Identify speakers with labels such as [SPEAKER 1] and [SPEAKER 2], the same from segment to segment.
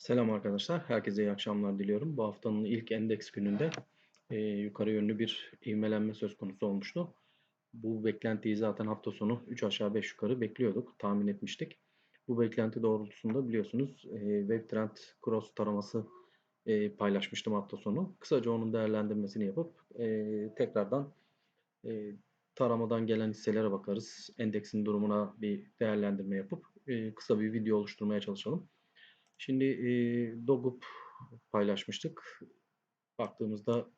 [SPEAKER 1] Selam arkadaşlar. Herkese iyi akşamlar diliyorum. Bu haftanın ilk endeks gününde e, yukarı yönlü bir ivmelenme söz konusu olmuştu. Bu beklentiyi zaten hafta sonu 3 aşağı 5 yukarı bekliyorduk. Tahmin etmiştik. Bu beklenti doğrultusunda biliyorsunuz e, WebTrend Cross taraması e, paylaşmıştım hafta sonu. Kısaca onun değerlendirmesini yapıp e, tekrardan e, taramadan gelen hisselere bakarız. Endeksin durumuna bir değerlendirme yapıp e, kısa bir video oluşturmaya çalışalım. Şimdi e, Dogup paylaşmıştık. Baktığımızda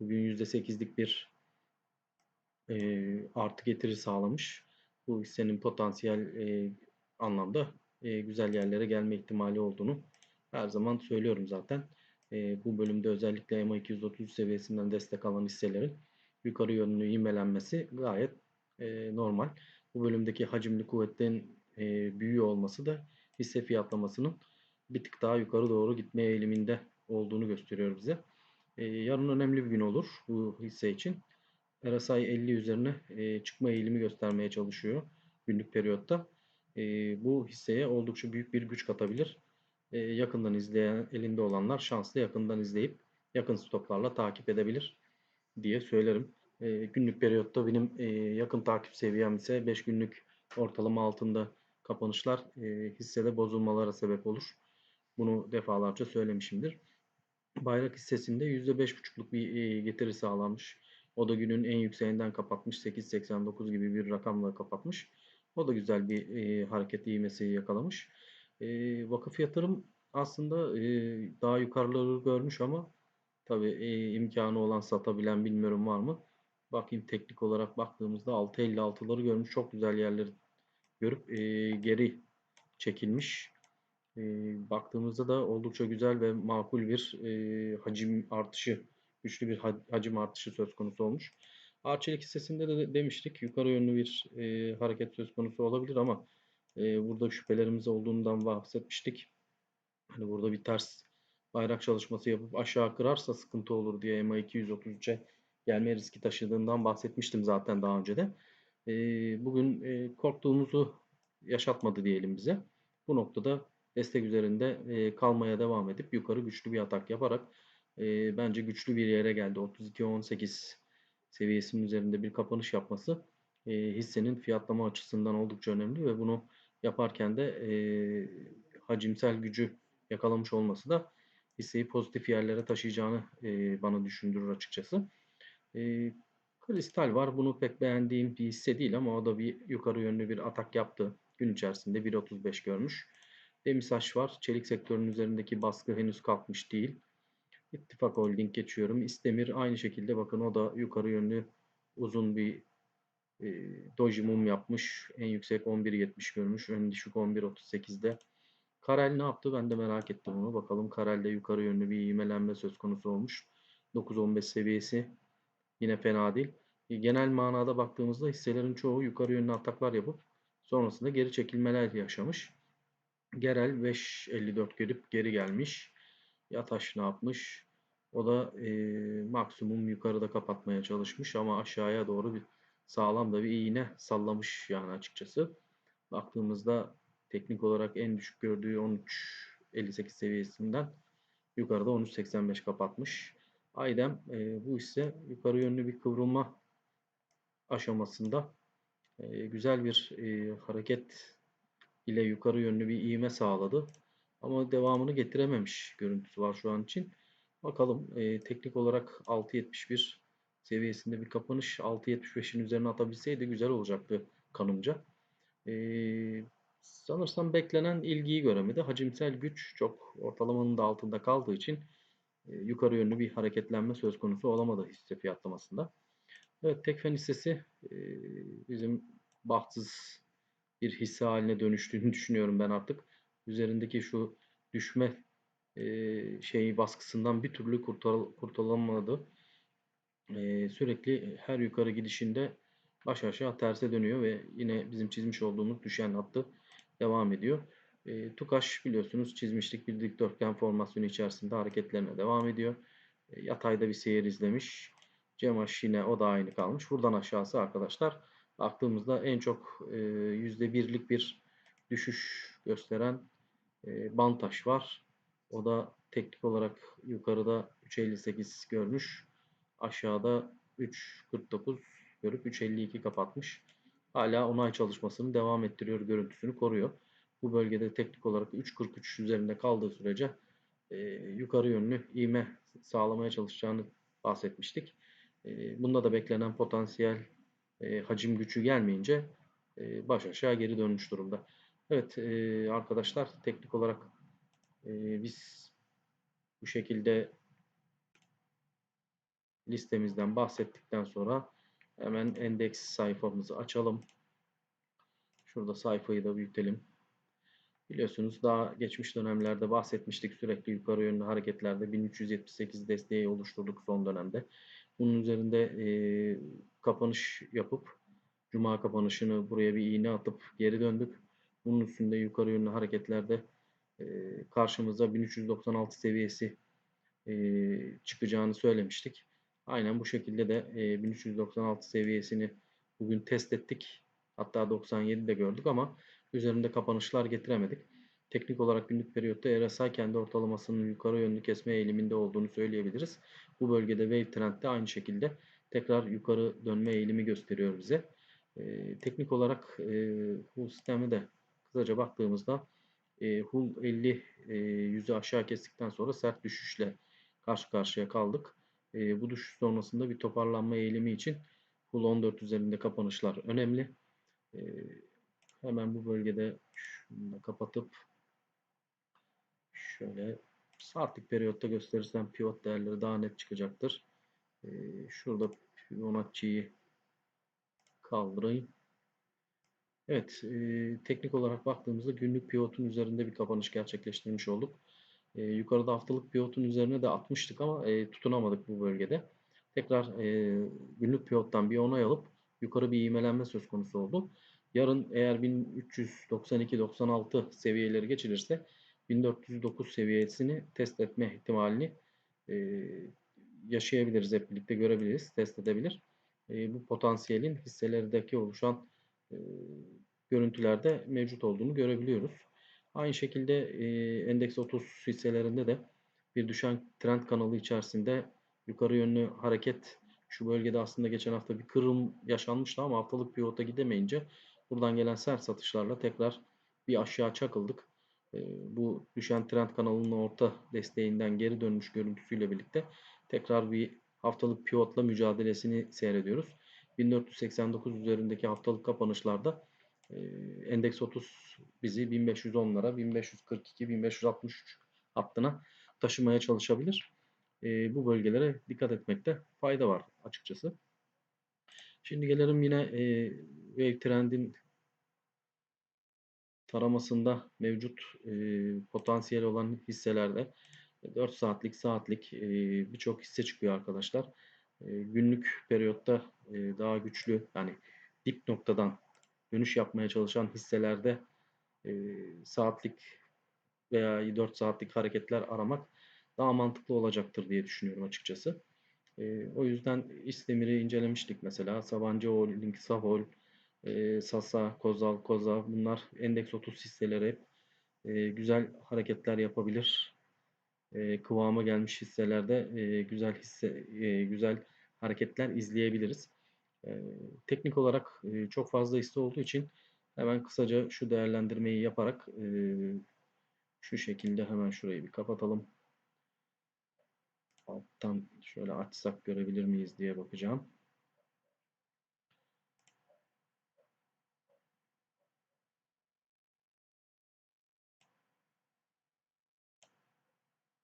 [SPEAKER 1] bugün %8'lik bir e, artı getiri sağlamış. Bu hissenin potansiyel e, anlamda e, güzel yerlere gelme ihtimali olduğunu her zaman söylüyorum zaten. E, bu bölümde özellikle MA 230 seviyesinden destek alan hisselerin yukarı yönlü ivmelenmesi gayet e, normal. Bu bölümdeki hacimli kuvvetin e, büyüyor olması da hisse fiyatlamasının bir tık daha yukarı doğru gitme eğiliminde olduğunu gösteriyor bize. E, yarın önemli bir gün olur bu hisse için. RSI 50 üzerine e, çıkma eğilimi göstermeye çalışıyor günlük periyotta. E, bu hisseye oldukça büyük bir güç katabilir. E, yakından izleyen, elinde olanlar şanslı yakından izleyip yakın stoplarla takip edebilir diye söylerim. Günlük periyotta benim yakın takip seviyem ise 5 günlük ortalama altında kapanışlar hissede bozulmalara sebep olur. Bunu defalarca söylemişimdir. Bayrak hissesinde %5,5'luk bir getiri sağlanmış. O da günün en yükseğinden kapatmış. 8.89 gibi bir rakamla kapatmış. O da güzel bir e, hareket ivmesi yakalamış. E, vakıf yatırım aslında e, daha yukarıları görmüş ama tabi e, imkanı olan satabilen bilmiyorum var mı. Bakayım teknik olarak baktığımızda 6.56'ları görmüş. Çok güzel yerleri görüp e, geri çekilmiş. E, baktığımızda da oldukça güzel ve makul bir e, hacim artışı, güçlü bir hacim artışı söz konusu olmuş. Arçelik hissesinde de demiştik yukarı yönlü bir e, hareket söz konusu olabilir ama e, burada şüphelerimiz olduğundan bahsetmiştik. Hani burada bir ters bayrak çalışması yapıp aşağı kırarsa sıkıntı olur diye MA 233'e gelme riski taşıdığından bahsetmiştim zaten daha önce de. E, bugün e, korktuğumuzu yaşatmadı diyelim bize. Bu noktada destek üzerinde e, kalmaya devam edip yukarı güçlü bir atak yaparak e, bence güçlü bir yere geldi. 32-18 seviyesinin üzerinde bir kapanış yapması e, hissenin fiyatlama açısından oldukça önemli ve bunu yaparken de e, hacimsel gücü yakalamış olması da hisseyi pozitif yerlere taşıyacağını e, bana düşündürür açıkçası. E, Kristal var. Bunu pek beğendiğim bir hisse değil ama o da bir yukarı yönlü bir atak yaptı. Gün içerisinde 1.35 görmüş. Demirsaç var. Çelik sektörünün üzerindeki baskı henüz kalkmış değil. İttifak Holding geçiyorum. İstemir aynı şekilde bakın o da yukarı yönlü uzun bir e, doji mum yapmış. En yüksek 11.70 görmüş. Ön düşük 11.38'de. Karel ne yaptı? Ben de merak ettim onu. Bakalım Karel'de yukarı yönlü bir ivmelenme söz konusu olmuş. 9.15 seviyesi yine fena değil. E, genel manada baktığımızda hisselerin çoğu yukarı yönlü ataklar yapıp sonrasında geri çekilmeler yaşamış. Gerel 5.54 gelip geri gelmiş. Yataş ne yapmış? O da e, maksimum yukarıda kapatmaya çalışmış ama aşağıya doğru bir sağlam da bir iğne sallamış yani açıkçası. Baktığımızda teknik olarak en düşük gördüğü 13.58 seviyesinden yukarıda 13.85 kapatmış. Aydem e, bu ise yukarı yönlü bir kıvrılma aşamasında e, güzel bir e, hareket ile yukarı yönlü bir iğme sağladı. Ama devamını getirememiş görüntüsü var şu an için. Bakalım e, teknik olarak 6.71 seviyesinde bir kapanış 6.75'in üzerine atabilseydi güzel olacaktı kanımca. E, sanırsam beklenen ilgiyi göremedi. Hacimsel güç çok ortalamanın da altında kaldığı için e, yukarı yönlü bir hareketlenme söz konusu olamadı hisse fiyatlamasında. Evet Tekfen hissesi e, bizim bahtsız bir hisse haline dönüştüğünü düşünüyorum ben artık. Üzerindeki şu düşme e, şeyi baskısından bir türlü kurtar, kurtulamadı. E, sürekli her yukarı gidişinde baş aşağı terse dönüyor ve yine bizim çizmiş olduğumuz düşen hattı devam ediyor. E, Tukaş biliyorsunuz çizmiştik bir dikdörtgen formasyonu içerisinde hareketlerine devam ediyor. E, yatayda bir seyir izlemiş. Cemaş yine o da aynı kalmış. Buradan aşağısı arkadaşlar baktığımızda en çok e, %1'lik bir düşüş gösteren e, Bantaş var. O da teknik olarak yukarıda 3.58 görmüş. Aşağıda 3.49 görüp 3.52 kapatmış. Hala onay çalışmasını devam ettiriyor. Görüntüsünü koruyor. Bu bölgede teknik olarak 3.43 üzerinde kaldığı sürece e, yukarı yönlü ivme sağlamaya çalışacağını bahsetmiştik. E, bunda da beklenen potansiyel e, hacim gücü gelmeyince e, baş aşağı geri dönmüş durumda. Evet e, arkadaşlar teknik olarak e, biz bu şekilde listemizden bahsettikten sonra hemen endeks sayfamızı açalım. Şurada sayfayı da büyütelim. Biliyorsunuz daha geçmiş dönemlerde bahsetmiştik sürekli yukarı yönlü hareketlerde 1378 desteği oluşturduk son dönemde. Bunun üzerinde e, kapanış yapıp Cuma kapanışını buraya bir iğne atıp geri döndük. Bunun üstünde yukarı yönlü hareketlerde e, karşımıza 1396 seviyesi e, çıkacağını söylemiştik. Aynen bu şekilde de e, 1396 seviyesini bugün test ettik. Hatta 97 de gördük ama üzerinde kapanışlar getiremedik. Teknik olarak günlük periyotta RSI kendi ortalamasının yukarı yönlü kesme eğiliminde olduğunu söyleyebiliriz. Bu bölgede wave trend de aynı şekilde tekrar yukarı dönme eğilimi gösteriyor bize. E, teknik olarak e, bu sistemi de kısaca baktığımızda e, HUL 50 e, yüzü aşağı kestikten sonra sert düşüşle karşı karşıya kaldık. E, bu düşüş sonrasında bir toparlanma eğilimi için HUL 14 üzerinde kapanışlar önemli. E, hemen bu bölgede şunu kapatıp şöyle saatlik periyotta gösterirsem pivot değerleri daha net çıkacaktır. E, şurada Fibonacci'yi kaldırayım. Evet, e, teknik olarak baktığımızda günlük pivotun üzerinde bir kapanış gerçekleştirmiş olduk. E, yukarıda haftalık pivotun üzerine de atmıştık ama e, tutunamadık bu bölgede. Tekrar günlük pivottan bir onay alıp yukarı bir ivmelenme söz konusu oldu. Yarın eğer 1392-96 seviyeleri geçilirse 1409 seviyesini test etme ihtimalini e, yaşayabiliriz. Hep birlikte görebiliriz, test edebilir. E, bu potansiyelin hisselerdeki oluşan e, görüntülerde mevcut olduğunu görebiliyoruz. Aynı şekilde e, endeks 30 hisselerinde de bir düşen trend kanalı içerisinde yukarı yönlü hareket şu bölgede aslında geçen hafta bir kırılım yaşanmıştı ama haftalık pivota gidemeyince buradan gelen sert satışlarla tekrar bir aşağı çakıldık. E, bu düşen trend kanalının orta desteğinden geri dönmüş görüntüsüyle birlikte tekrar bir haftalık pivotla mücadelesini seyrediyoruz. 1489 üzerindeki haftalık kapanışlarda e, endeks 30 bizi 1510'lara, 1542, 1563 hattına taşımaya çalışabilir. E, bu bölgelere dikkat etmekte fayda var açıkçası. Şimdi gelelim yine e, wave trendin taramasında mevcut e, potansiyel olan hisselerde 4 saatlik saatlik e, birçok hisse çıkıyor arkadaşlar. E, günlük periyotta e, daha güçlü yani dip noktadan dönüş yapmaya çalışan hisselerde e, saatlik veya 4 saatlik hareketler aramak daha mantıklı olacaktır diye düşünüyorum açıkçası. E, o yüzden İstemir'i incelemiştik mesela. Sabancı Holding, Sahol, e, Sasa, Kozal, Koza bunlar endeks 30 hisseleri hep e, güzel hareketler yapabilir. E, kıvama gelmiş hisselerde e, güzel hisse e, güzel hareketler izleyebiliriz. E, teknik olarak e, çok fazla hisse olduğu için hemen kısaca şu değerlendirmeyi yaparak e, şu şekilde hemen şurayı bir kapatalım. Alttan şöyle açsak görebilir miyiz diye bakacağım.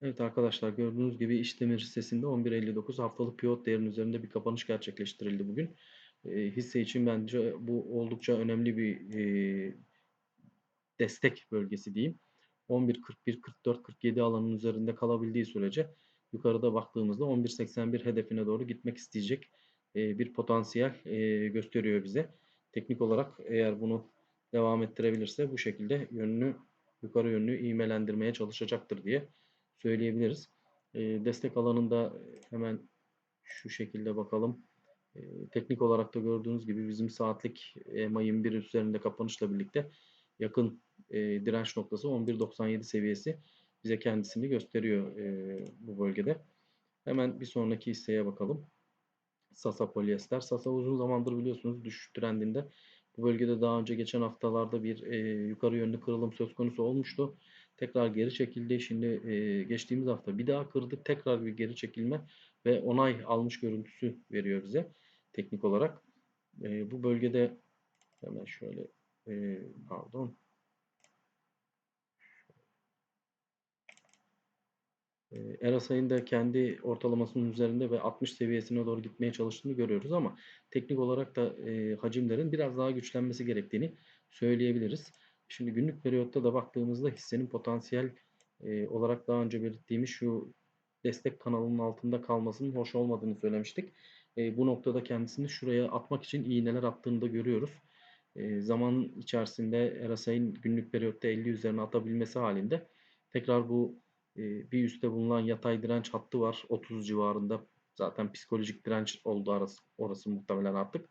[SPEAKER 1] Evet arkadaşlar gördüğünüz gibi işlemir hissesinde 11.59 haftalık pivot değerinin üzerinde bir kapanış gerçekleştirildi bugün. E, hisse için bence bu oldukça önemli bir e, destek bölgesi diyeyim. 11.41, 44, 47 alanın üzerinde kalabildiği sürece yukarıda baktığımızda 11.81 hedefine doğru gitmek isteyecek e, bir potansiyel e, gösteriyor bize. Teknik olarak eğer bunu devam ettirebilirse bu şekilde yönünü yukarı yönlü iğmelendirmeye çalışacaktır diye söyleyebiliriz. E, destek alanında hemen şu şekilde bakalım. E, teknik olarak da gördüğünüz gibi bizim saatlik EMA 21 üzerinde kapanışla birlikte yakın e, direnç noktası 11.97 seviyesi. bize kendisini gösteriyor e, bu bölgede. Hemen bir sonraki hisseye bakalım. Sasa polyester. Sasa uzun zamandır biliyorsunuz düşüş trendinde. Bu bölgede daha önce geçen haftalarda bir e, yukarı yönlü kırılım söz konusu olmuştu. Tekrar geri çekildi. Şimdi e, geçtiğimiz hafta bir daha kırdı. Tekrar bir geri çekilme ve onay almış görüntüsü veriyor bize teknik olarak. E, bu bölgede hemen şöyle e, pardon Erasay'ın da kendi ortalamasının üzerinde ve 60 seviyesine doğru gitmeye çalıştığını görüyoruz ama teknik olarak da e, hacimlerin biraz daha güçlenmesi gerektiğini söyleyebiliriz. Şimdi günlük periyotta da baktığımızda hissenin potansiyel e, olarak daha önce belirttiğimiz şu destek kanalının altında kalmasının hoş olmadığını söylemiştik. E, bu noktada kendisini şuraya atmak için iğneler attığını da görüyoruz. E, zaman içerisinde Erasay'ın günlük periyotta 50 üzerine atabilmesi halinde tekrar bu ee, bir üstte bulunan yatay direnç hattı var. 30 civarında. Zaten psikolojik direnç oldu arası, orası muhtemelen artık.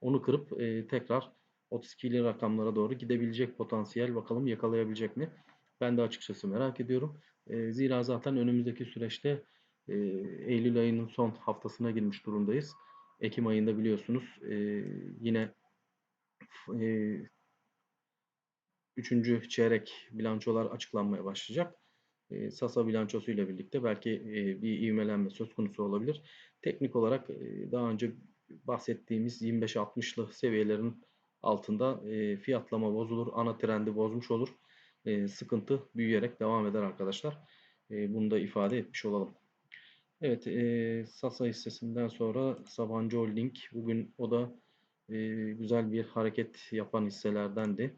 [SPEAKER 1] Onu kırıp e, tekrar 32'li rakamlara doğru gidebilecek potansiyel bakalım yakalayabilecek mi? Ben de açıkçası merak ediyorum. E, zira zaten önümüzdeki süreçte e, Eylül ayının son haftasına girmiş durumdayız. Ekim ayında biliyorsunuz e, yine e, üçüncü çeyrek bilançolar açıklanmaya başlayacak. E, Sasa bilançosu ile birlikte belki bir ivmelenme söz konusu olabilir. Teknik olarak daha önce bahsettiğimiz 25-60'lı seviyelerin altında fiyatlama bozulur, ana trendi bozmuş olur. Sıkıntı büyüyerek devam eder arkadaşlar. Bunu da ifade etmiş olalım. Evet, Sasa hissesinden sonra Sabancı Holding bugün o da güzel bir hareket yapan hisselerdendi.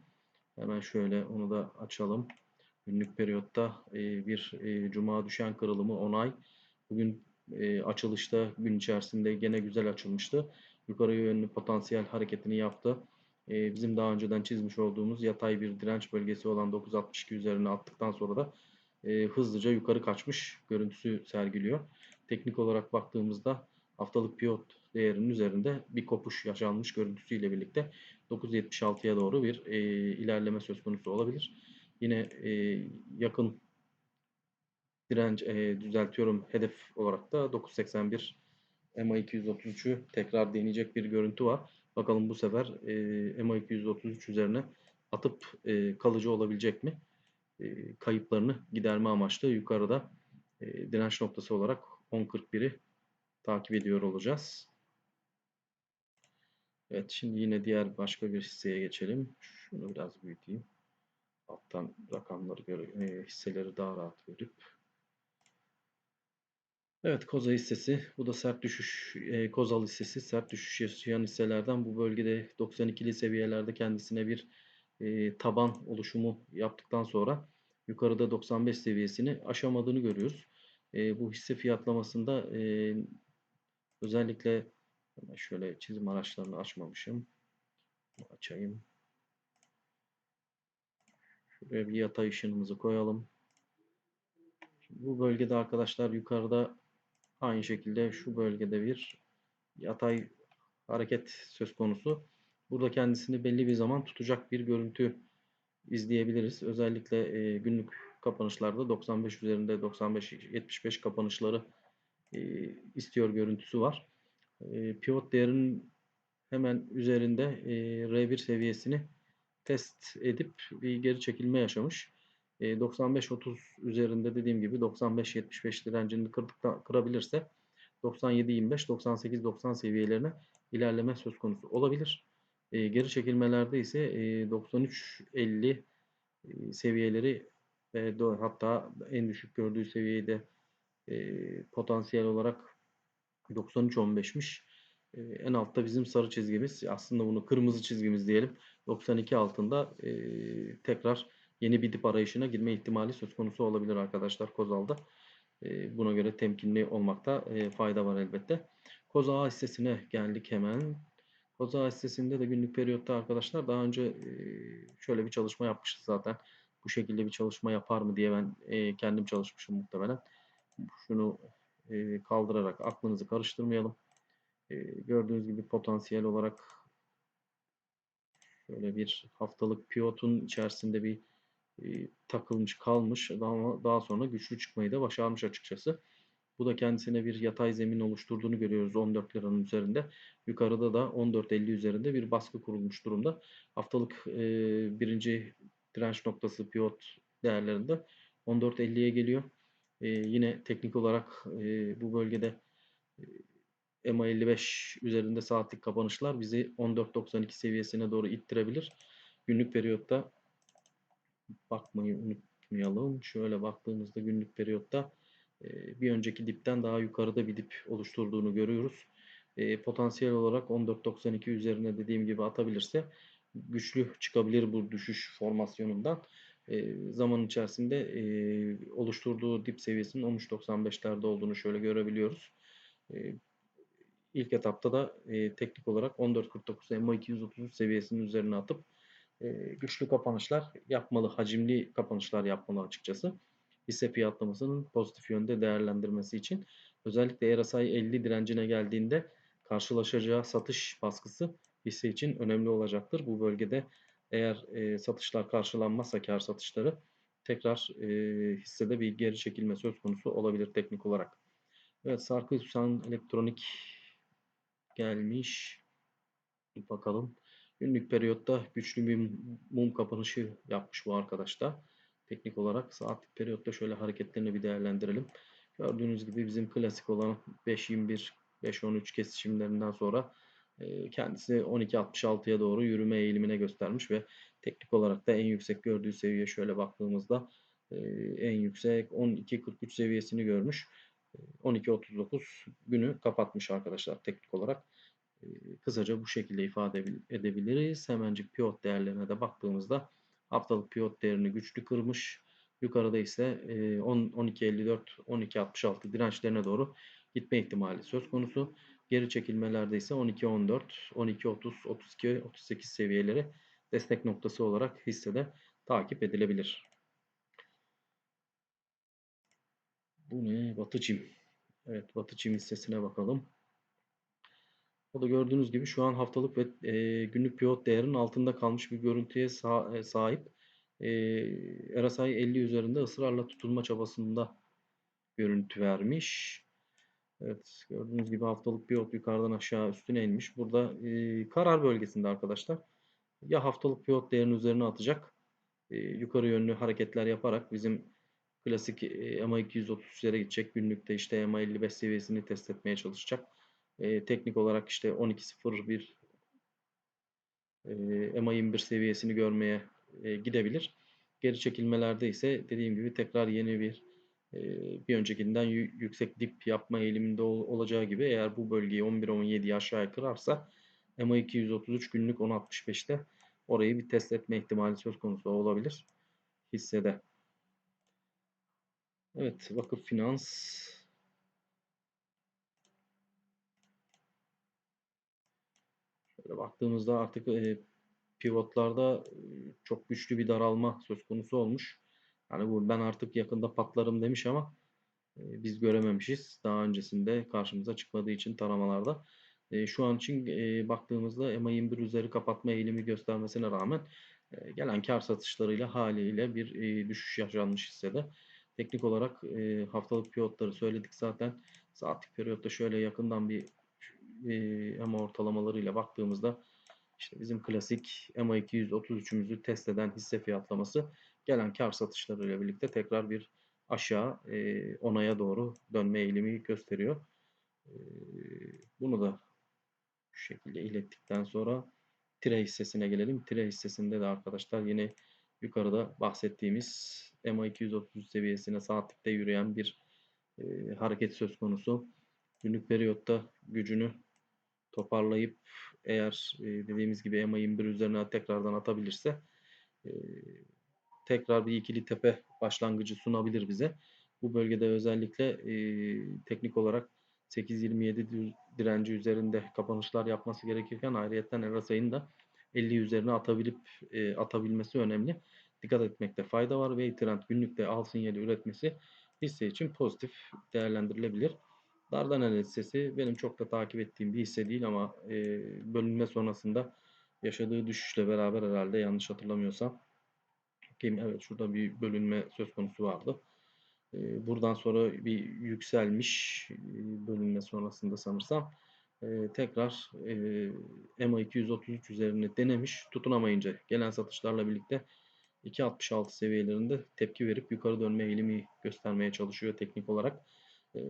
[SPEAKER 1] Hemen şöyle onu da açalım. Günlük periyotta e, bir e, cuma düşen kırılımı onay. Bugün e, açılışta gün içerisinde gene güzel açılmıştı. Yukarı yönlü potansiyel hareketini yaptı. Bizim daha önceden çizmiş olduğumuz yatay bir direnç bölgesi olan 962 üzerine attıktan sonra da hızlıca yukarı kaçmış görüntüsü sergiliyor. Teknik olarak baktığımızda haftalık piyot değerinin üzerinde bir kopuş yaşanmış görüntüsüyle birlikte 9.76'ya doğru bir ilerleme söz konusu olabilir. Yine e, yakın direnç e, düzeltiyorum hedef olarak da 981 MA 233'ü tekrar deneyecek bir görüntü var. Bakalım bu sefer e, MA 233 üzerine atıp e, kalıcı olabilecek mi? E, kayıplarını giderme amaçlı yukarıda e, direnç noktası olarak 10.41'i takip ediyor olacağız. Evet şimdi yine diğer başka bir hisseye geçelim. Şunu biraz büyüteyim alttan rakamları göre e, hisseleri daha rahat görüp Evet Koza hissesi bu da sert düşüş e, Kozal hissesi sert düşüş yaşayan hisselerden bu bölgede 92'li seviyelerde kendisine bir e, taban oluşumu yaptıktan sonra yukarıda 95 seviyesini aşamadığını görüyoruz. E, bu hisse fiyatlamasında e, özellikle şöyle çizim araçlarını açmamışım. Açayım. Şuraya bir yatay ışınımızı koyalım. Şimdi bu bölgede arkadaşlar yukarıda aynı şekilde şu bölgede bir yatay hareket söz konusu. Burada kendisini belli bir zaman tutacak bir görüntü izleyebiliriz. Özellikle e, günlük kapanışlarda 95 üzerinde 95-75 kapanışları e, istiyor görüntüsü var. E, pivot değerinin hemen üzerinde e, R1 seviyesini test edip bir geri çekilme yaşamış. E, 95-30 üzerinde dediğim gibi 95-75 direncini kırdıkta, kırabilirse 97-25, 98-90 seviyelerine ilerleme söz konusu olabilir. E, geri çekilmelerde ise e, 93-50 e, seviyeleri e, hatta en düşük gördüğü seviyede e, potansiyel olarak 93-15'miş. E, en altta bizim sarı çizgimiz aslında bunu kırmızı çizgimiz diyelim. 92 altında e, tekrar yeni bir dip arayışına girme ihtimali söz konusu olabilir arkadaşlar Kozal'da. E, buna göre temkinli olmakta e, fayda var elbette. Koza hissesine geldik hemen. Koza hissesinde de günlük periyotta arkadaşlar daha önce e, şöyle bir çalışma yapmıştı zaten. Bu şekilde bir çalışma yapar mı diye ben e, kendim çalışmışım muhtemelen. Şunu kaldırarak aklınızı karıştırmayalım. Gördüğünüz gibi potansiyel olarak Şöyle bir haftalık pivotun içerisinde bir takılmış kalmış ama daha sonra güçlü çıkmayı da başarmış açıkçası. Bu da kendisine bir yatay zemin oluşturduğunu görüyoruz 14 liranın üzerinde. Yukarıda da 14.50 üzerinde bir baskı kurulmuş durumda. Haftalık e, birinci direnç noktası pivot değerlerinde 14.50'ye geliyor. E, yine teknik olarak e, bu bölgede e, EMA 55 üzerinde saatlik kapanışlar bizi 14.92 seviyesine doğru ittirebilir. Günlük periyotta bakmayı unutmayalım. Şöyle baktığımızda günlük periyotta e, bir önceki dipten daha yukarıda bir dip oluşturduğunu görüyoruz. E, potansiyel olarak 14.92 üzerine dediğim gibi atabilirse güçlü çıkabilir bu düşüş formasyonundan. E, zaman içerisinde oluşturduğu dip seviyesinin 13.95'lerde olduğunu şöyle görebiliyoruz. İlk etapta da teknik olarak 14.49 MA 233 seviyesinin üzerine atıp e, güçlü kapanışlar yapmalı, hacimli kapanışlar yapmalı açıkçası. Hisse fiyatlamasının pozitif yönde değerlendirmesi için. Özellikle RSI 50 direncine geldiğinde karşılaşacağı satış baskısı hisse için önemli olacaktır. Bu bölgede eğer e, satışlar karşılanmazsa kar satışları tekrar e, hissede bir geri çekilme söz konusu olabilir teknik olarak. Evet Sarkı Hüsan Elektronik gelmiş. Bir bakalım. Günlük periyotta güçlü bir mum kapanışı yapmış bu arkadaş da. Teknik olarak saatlik periyotta şöyle hareketlerini bir değerlendirelim. Gördüğünüz gibi bizim klasik olan 5.21 5.13 kesişimlerinden sonra e, kendisi 12.66'ya doğru yürüme eğilimine göstermiş ve teknik olarak da en yüksek gördüğü seviye şöyle baktığımızda e, en yüksek 12.43 seviyesini görmüş. 12.39 e, günü kapatmış arkadaşlar teknik olarak. Kısaca bu şekilde ifade edebiliriz. Hemencik pivot değerlerine de baktığımızda haftalık pivot değerini güçlü kırmış. Yukarıda ise 12.54 12.66 dirençlerine doğru gitme ihtimali söz konusu. Geri çekilmelerde ise 12.14 12.30 32 38 seviyeleri destek noktası olarak hissede takip edilebilir. Bu ne? Batı Çim. Evet Batı Çim hissesine bakalım. O da gördüğünüz gibi şu an haftalık ve e, günlük pivot değerinin altında kalmış bir görüntüye sa e, sahip. E, RSI 50 üzerinde ısrarla tutulma çabasında görüntü vermiş. Evet gördüğünüz gibi haftalık pivot yukarıdan aşağı üstüne inmiş. Burada e, karar bölgesinde arkadaşlar ya haftalık pivot değerinin üzerine atacak e, yukarı yönlü hareketler yaparak bizim klasik e, MA 233'lere gidecek. Günlükte işte MA 55 seviyesini test etmeye çalışacak e, teknik olarak işte 12.01 e, EMA 21 seviyesini görmeye e, gidebilir. Geri çekilmelerde ise dediğim gibi tekrar yeni bir e, bir öncekinden yüksek dip yapma eğiliminde ol, olacağı gibi eğer bu bölgeyi 11-17'yi aşağıya kırarsa EMA 233 günlük 10.65'te orayı bir test etme ihtimali söz konusu olabilir hissede. Evet, vakıf finans Şöyle baktığımızda artık e, pivotlarda e, çok güçlü bir daralma söz konusu olmuş. Yani bu ben artık yakında patlarım demiş ama e, biz görememişiz. Daha öncesinde karşımıza çıkmadığı için taramalarda. E, şu an için e, baktığımızda EMA 21 üzeri kapatma eğilimi göstermesine rağmen e, gelen kar satışlarıyla haliyle bir e, düşüş yaşanmış hissede. Teknik olarak e, haftalık pivotları söyledik zaten. Saatlik periyotta şöyle yakından bir e, EMA ortalamalarıyla baktığımızda işte bizim klasik EMA 233'ümüzü test eden hisse fiyatlaması gelen kar satışlarıyla birlikte tekrar bir aşağı e, onaya doğru dönme eğilimi gösteriyor. E, bunu da şu şekilde ilettikten sonra tire hissesine gelelim. Tire hissesinde de arkadaşlar yine yukarıda bahsettiğimiz EMA 233 seviyesine saatlikte yürüyen bir e, hareket söz konusu. Günlük periyotta gücünü toparlayıp eğer e, dediğimiz gibi EMA 21 üzerine tekrardan atabilirse e, tekrar bir ikili tepe başlangıcı sunabilir bize. Bu bölgede özellikle e, teknik olarak 8.27 direnci üzerinde kapanışlar yapması gerekirken ayrıyetten RSI'nin da 50 üzerine atabilip e, atabilmesi önemli. Dikkat etmekte fayda var ve trend günlükte al sinyali üretmesi hisse için pozitif değerlendirilebilir. Dardanel hissesi benim çok da takip ettiğim bir hisse değil ama e, bölünme sonrasında yaşadığı düşüşle beraber herhalde yanlış hatırlamıyorsam Bakayım evet şurada bir bölünme söz konusu vardı. Ee, buradan sonra bir yükselmiş e, bölünme sonrasında sanırsam e, tekrar e, EMA 233 üzerine denemiş tutunamayınca gelen satışlarla birlikte 2.66 seviyelerinde tepki verip yukarı dönme eğilimi göstermeye çalışıyor teknik olarak. E,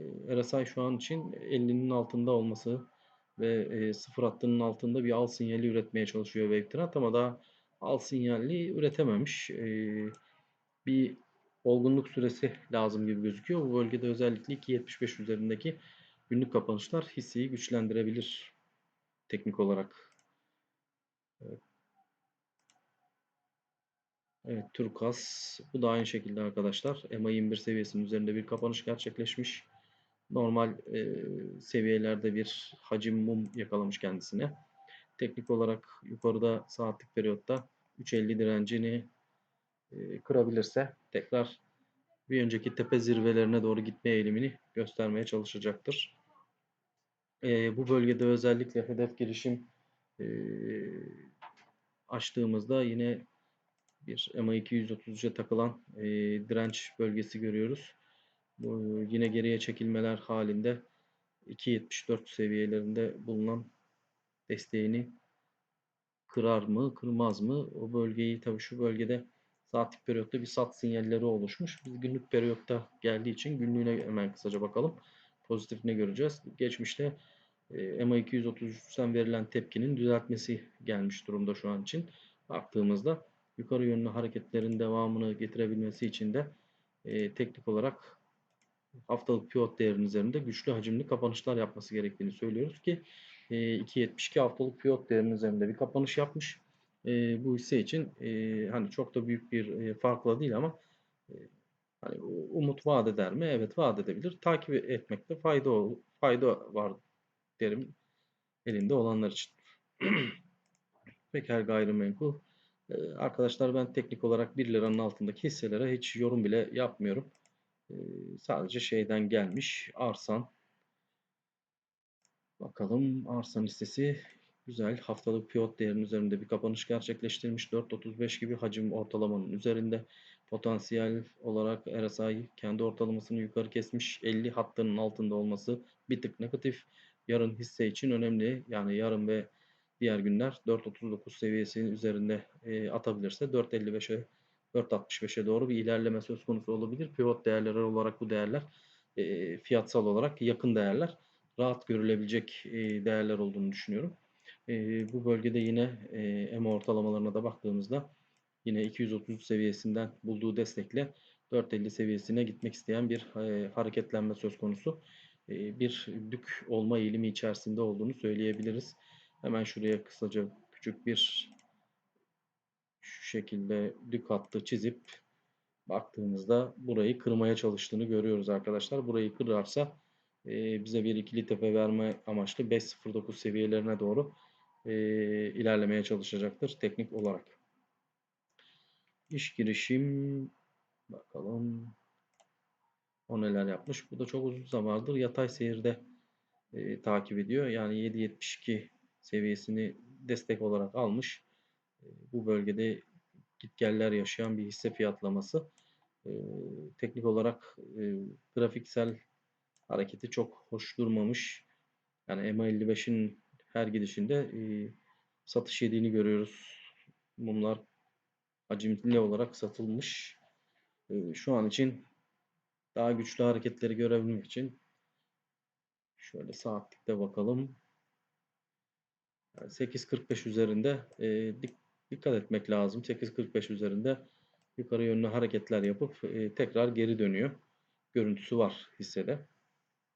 [SPEAKER 1] RSI şu an için 50'nin altında olması ve sıfır hattının altında bir al sinyali üretmeye çalışıyor Wavetrend ama daha al sinyali üretememiş. Bir olgunluk süresi lazım gibi gözüküyor. Bu bölgede özellikle 2.75 üzerindeki günlük kapanışlar hisseyi güçlendirebilir teknik olarak. Evet. Evet Turkas. Bu da aynı şekilde arkadaşlar. EMA 21 seviyesinin üzerinde bir kapanış gerçekleşmiş. Normal e, seviyelerde bir hacim mum yakalamış kendisine. Teknik olarak yukarıda saatlik periyotta 3.50 direncini e, kırabilirse tekrar bir önceki tepe zirvelerine doğru gitme eğilimini göstermeye çalışacaktır. E, bu bölgede özellikle hedef girişim e, açtığımızda yine bir MA 233'e takılan e, direnç bölgesi görüyoruz. Yine geriye çekilmeler halinde 2.74 seviyelerinde bulunan desteğini kırar mı, kırmaz mı? O bölgeyi tabii şu bölgede saatlik periyotta bir sat sinyalleri oluşmuş. Biz günlük periyotta geldiği için günlüğüne hemen kısaca bakalım. Pozitifini göreceğiz. Geçmişte e, MA 233'ten verilen tepkinin düzeltmesi gelmiş durumda şu an için. Baktığımızda yukarı yönlü hareketlerin devamını getirebilmesi için de e, teknik olarak haftalık pivot değerinin üzerinde güçlü hacimli kapanışlar yapması gerektiğini söylüyoruz ki e, 2.72 haftalık pivot değerinin üzerinde bir kapanış yapmış. E, bu hisse için e, hani çok da büyük bir e, farkla değil ama e, hani umut vaat eder mi? Evet vaat edebilir. Takip etmekte fayda fayda var derim elinde olanlar için. Peker gayrimenkul. Arkadaşlar ben teknik olarak 1 liranın altındaki hisselere hiç yorum bile yapmıyorum. Sadece şeyden gelmiş. Arsan. Bakalım Arsan listesi güzel. Haftalık pivot değerinin üzerinde bir kapanış gerçekleştirmiş. 4.35 gibi hacim ortalamanın üzerinde. Potansiyel olarak RSI kendi ortalamasını yukarı kesmiş. 50 hattının altında olması bir tık negatif. Yarın hisse için önemli. Yani yarın ve diğer günler 4.39 seviyesinin üzerinde e, atabilirse 4.55'e 4.65'e doğru bir ilerleme söz konusu olabilir. Pivot değerleri olarak bu değerler e, fiyatsal olarak yakın değerler. Rahat görülebilecek e, değerler olduğunu düşünüyorum. E, bu bölgede yine EMA ortalamalarına da baktığımızda yine 230 seviyesinden bulduğu destekle 4.50 seviyesine gitmek isteyen bir hareketlenme söz konusu. Bir dük olma eğilimi içerisinde olduğunu söyleyebiliriz. Hemen şuraya kısaca küçük bir şu şekilde dük hattı çizip baktığımızda burayı kırmaya çalıştığını görüyoruz arkadaşlar. Burayı kırarsa e, bize bir ikili tepe verme amaçlı 5.09 seviyelerine doğru e, ilerlemeye çalışacaktır teknik olarak. İş girişim bakalım o neler yapmış. Bu da çok uzun zamandır yatay seyirde e, takip ediyor. Yani 7.72 seviyesini destek olarak almış. Bu bölgede gitgeller yaşayan bir hisse fiyatlaması. E, teknik olarak e, grafiksel hareketi çok hoş durmamış. Yani MA55'in her gidişinde e, satış yediğini görüyoruz. Mumlar hacimli olarak satılmış. E, şu an için daha güçlü hareketleri görebilmek için şöyle saatlikte bakalım. 8.45 üzerinde e, dikkat etmek lazım. 8.45 üzerinde yukarı yönlü hareketler yapıp e, tekrar geri dönüyor. Görüntüsü var hissede.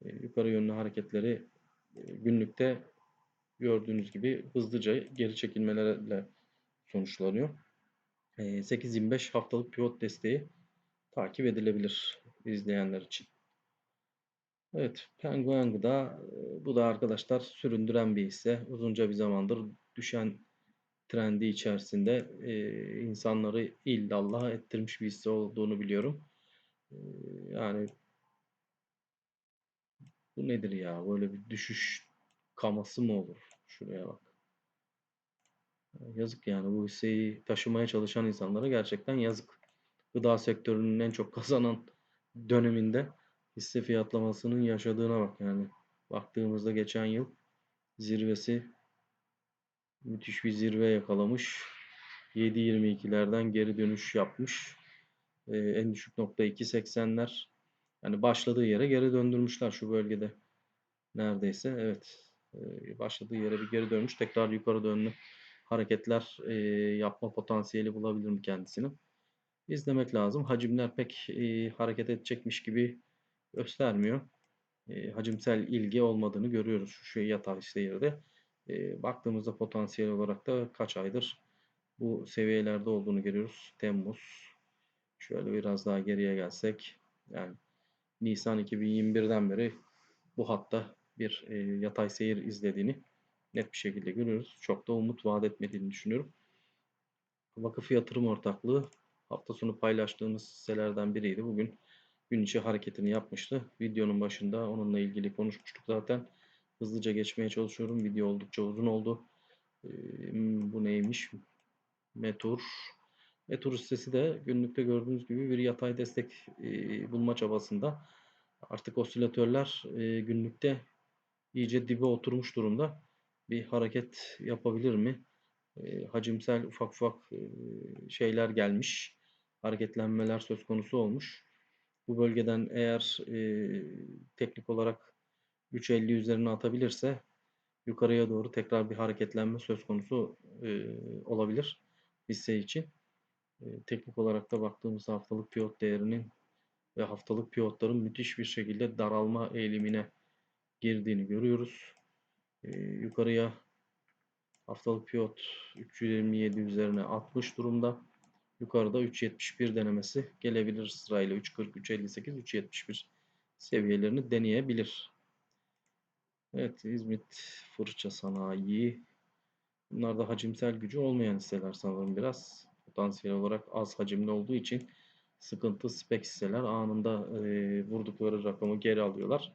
[SPEAKER 1] E, yukarı yönlü hareketleri e, günlükte gördüğünüz gibi hızlıca geri çekilmelerle sonuçlanıyor. E, 8.25 haftalık pivot desteği takip edilebilir izleyenler için. Evet, Penguin da bu da arkadaşlar süründüren bir hisse. Uzunca bir zamandır düşen trendi içerisinde e, insanları illallah ettirmiş bir hisse olduğunu biliyorum. E, yani bu nedir ya? Böyle bir düşüş kaması mı olur? Şuraya bak. Yazık yani bu hisseyi taşımaya çalışan insanlara gerçekten yazık. gıda sektörünün en çok kazanan döneminde hisse fiyatlamasının yaşadığına bak yani. Baktığımızda geçen yıl zirvesi müthiş bir zirve yakalamış. 7.22'lerden geri dönüş yapmış. Ee, en düşük nokta 2.80'ler. Yani başladığı yere geri döndürmüşler şu bölgede. Neredeyse evet. Ee, başladığı yere bir geri dönmüş. Tekrar yukarı dönlü hareketler e, yapma potansiyeli bulabilir mi kendisini? İzlemek lazım. Hacimler pek e, hareket edecekmiş gibi göstermiyor. E, hacimsel ilgi olmadığını görüyoruz şu, şu yatay seyirde. E, baktığımızda potansiyel olarak da kaç aydır bu seviyelerde olduğunu görüyoruz. Temmuz. Şöyle biraz daha geriye gelsek. Yani Nisan 2021'den beri bu hatta bir e, yatay seyir izlediğini net bir şekilde görüyoruz. Çok da umut vaat etmediğini düşünüyorum. Vakıf Yatırım Ortaklığı hafta sonu paylaştığımız hisselerden biriydi. Bugün gün içi hareketini yapmıştı. Videonun başında onunla ilgili konuşmuştuk zaten. Hızlıca geçmeye çalışıyorum. Video oldukça uzun oldu. Bu neymiş? Metur. Metur hissesi de günlükte gördüğünüz gibi bir yatay destek bulma çabasında. Artık osilatörler günlükte iyice dibe oturmuş durumda. Bir hareket yapabilir mi? Hacimsel ufak ufak şeyler gelmiş. Hareketlenmeler söz konusu olmuş. Bu bölgeden eğer e, teknik olarak 3.50 üzerine atabilirse yukarıya doğru tekrar bir hareketlenme söz konusu e, olabilir hisse için. E, teknik olarak da baktığımız haftalık piyot değerinin ve haftalık piyotların müthiş bir şekilde daralma eğilimine girdiğini görüyoruz. E, yukarıya haftalık piyot 327 üzerine 60 durumda. Yukarıda 3.71 denemesi gelebilir sırayla 3.40, 3.58, 3.71 seviyelerini deneyebilir. Evet İzmit Fırça Sanayi. Bunlar da hacimsel gücü olmayan hisseler sanırım biraz. Potansiyel olarak az hacimli olduğu için sıkıntı spek hisseler anında e, vurdukları rakamı geri alıyorlar.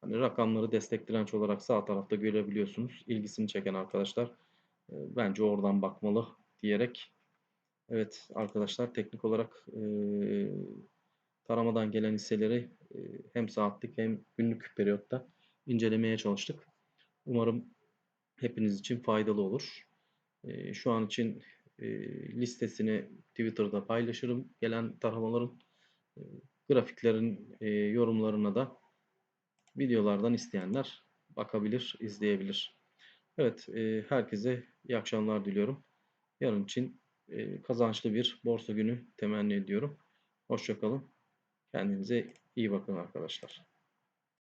[SPEAKER 1] Hani rakamları destek direnç olarak sağ tarafta görebiliyorsunuz. İlgisini çeken arkadaşlar e, bence oradan bakmalı diyerek Evet arkadaşlar teknik olarak e, taramadan gelen hisseleri e, hem saatlik hem günlük periyotta incelemeye çalıştık. Umarım hepiniz için faydalı olur. E, şu an için e, listesini Twitter'da paylaşırım. Gelen taramaların e, grafiklerin e, yorumlarına da videolardan isteyenler bakabilir, izleyebilir. Evet, herkese iyi akşamlar diliyorum. Yarın için kazançlı bir borsa günü temenni ediyorum. Hoşçakalın. Kendinize iyi bakın arkadaşlar.